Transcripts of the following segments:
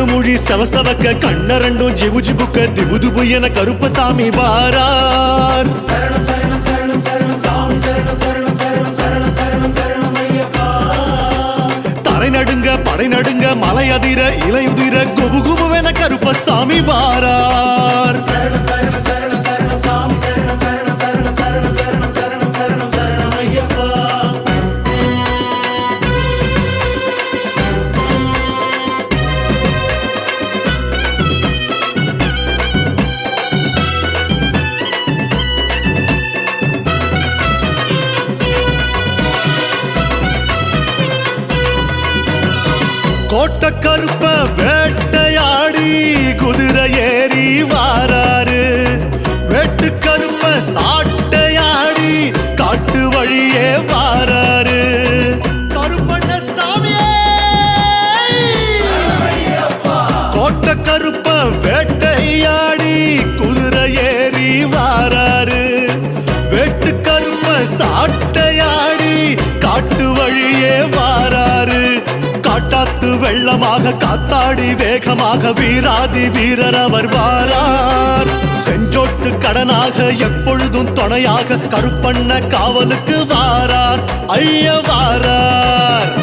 கண்ணு மொழி சவசவக்க கண்ண ரெண்டும் ஜிபு ஜிபுக்க திபு திபு என கருப்பசாமி வாரார். சரணம் சரணம் சரணம் சரணம் சாமி சரணம் சரணம் சரணம் சரணம் சரணம் சரணம் ஐயப்பா. தரை நடுங்க படை நடுங்க மலை அதிர இலையுதிர குபு குபுவென கருப்பசாமி வாரார். வேட்டையாடி குதிரை ஏறி வாராரு. வெட்டு கருப்ப சாட்டையாடி காட்டு வழியே வெள்ளமாக காத்தாடி வேகமாக வீராதி வீரர் அவர் வாரார். செஞ்சோட்டு கடனாக எப்பொழுதும் துணையாக கருப்பண்ண காவலுக்கு வாரார். ஐய வாரார்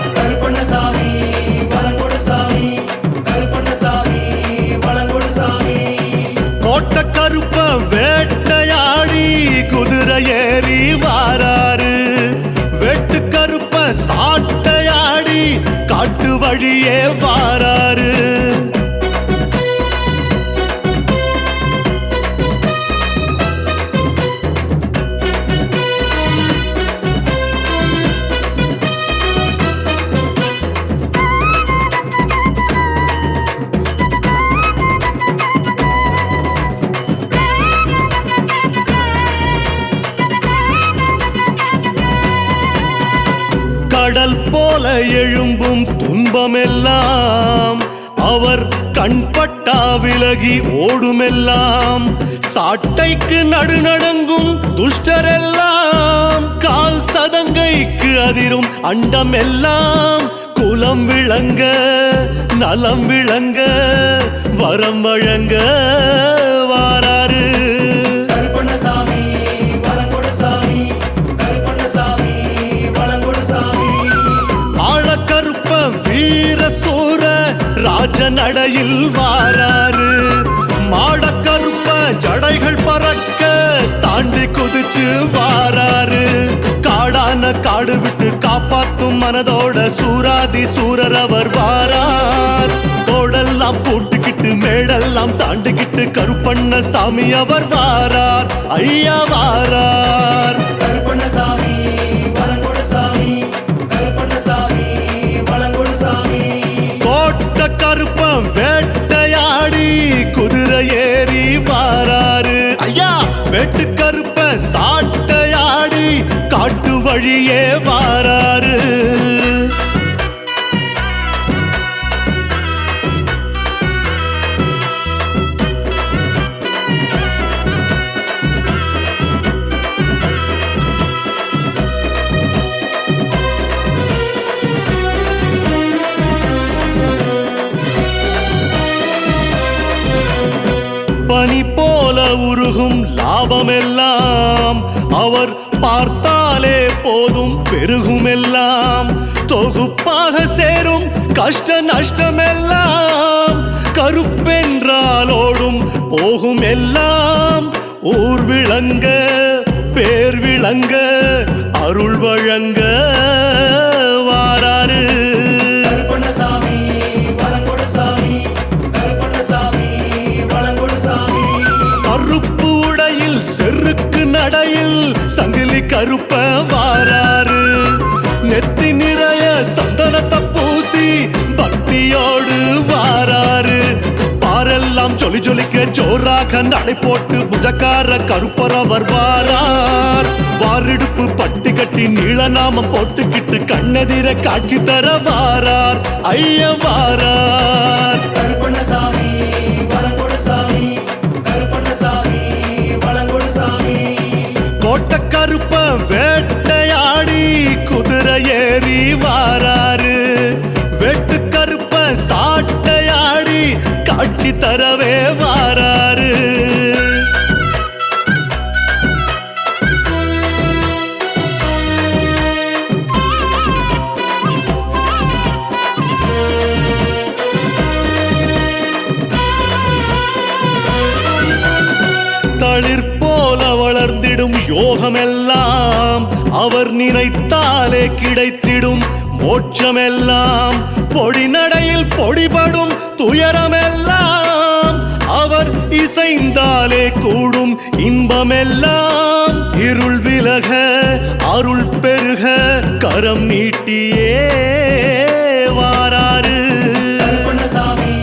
eu vou கடல் போல எழும்பும் துன்பமெல்லாம். அவர் கண்பட்டா விலகி ஓடுமெல்லாம். சாட்டைக்கு நடுநடங்கும் துஷ்டரெல்லாம். கால் சதங்கைக்கு அதிரும் அண்டம் எல்லாம் குலம் விளங்க நலம் விளங்க வரம் வழங்க. வீர சூர ராஜ நடையில் வாராரு. மாட கருப்ப ஜடைகள் பறக்க தாண்டி குதிச்சு வாராரு. காடான காடு விட்டு காப்பாத்தும் மனதோட சூராதி சூரர் அவர் வாரார். தோடெல்லாம் போட்டுக்கிட்டு மேடெல்லாம் தாண்டிக்கிட்டு கருப்பண்ண சாமி அவர் வாரார். ஐயா வாரார். வழியே வாராரு. பனி போல உருகும் லாபமெல்லாம் அவர் பார்த்தாலே போதும் பெருகுமெல்லாம். தொகுப்பாக சேரும் கஷ்ட நஷ்டமெல்லாம். கருப்பென்றாலோடும் போகும் எல்லாம் ஊர் விளங்க பேர் விளங்க அருள் வழங்க செருக்கு சங்கிலி கருப்ப வாராரு நெத்தி நிறைய சந்தனத்தை பூசி பக்தியோடு வாராரு பாரெல்லாம் ஜொலி ஜொலிக்க ஜோராக நடை போட்டு புஜக்கார கருப்பரவர் வாரார். வாரிடுப்பு பட்டு கட்டி நீளநாமம் போட்டுக்கிட்டு கண்ணெதிர காட்சி தர வாரார். ஐய வாரார். கருப்பண்ணசாமி. வளங்கொடு காட்சி தரவே வாராரு தளிர் போல வளர்ந்திடும் யோகமெல்லாம் அவர் நினைத்தாலே கிடைத்திடும் மோட்சமெல்லாம். பொடி நடையில் பொடிபடும் துயரமெல்லாம் அவர் இசைந்தாலே கூடும் இன்பமெல்லாம். இருள் விலக அருள் பெருக கரம் நீட்டியே சாமி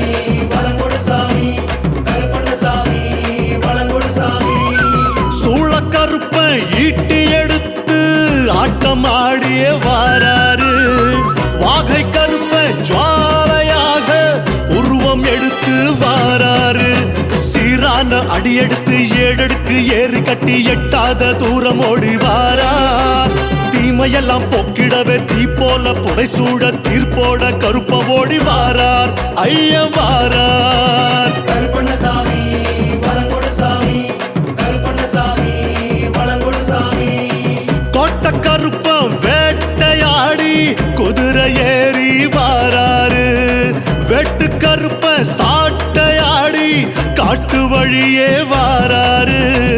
சூளக்கருப்ப ஈட்டி எடுத்து ஆட்டம் ஆடியே வாராரு. வாகை கருப்ப ஜுவாலையாக உருவம் எடுத்து வாராரு சீரான அடியெடுத்து ஏடெடுக்கு ஏறு கட்டி எட்டாத தூரம் ஓடி வாரார் தீமையெல்லாம் போக்கிடவே தீ போல புடை சூட தீர்ப்போட கருப்ப ஓடி வாரார் ஐயம் வாரார் வழியே வாராரு.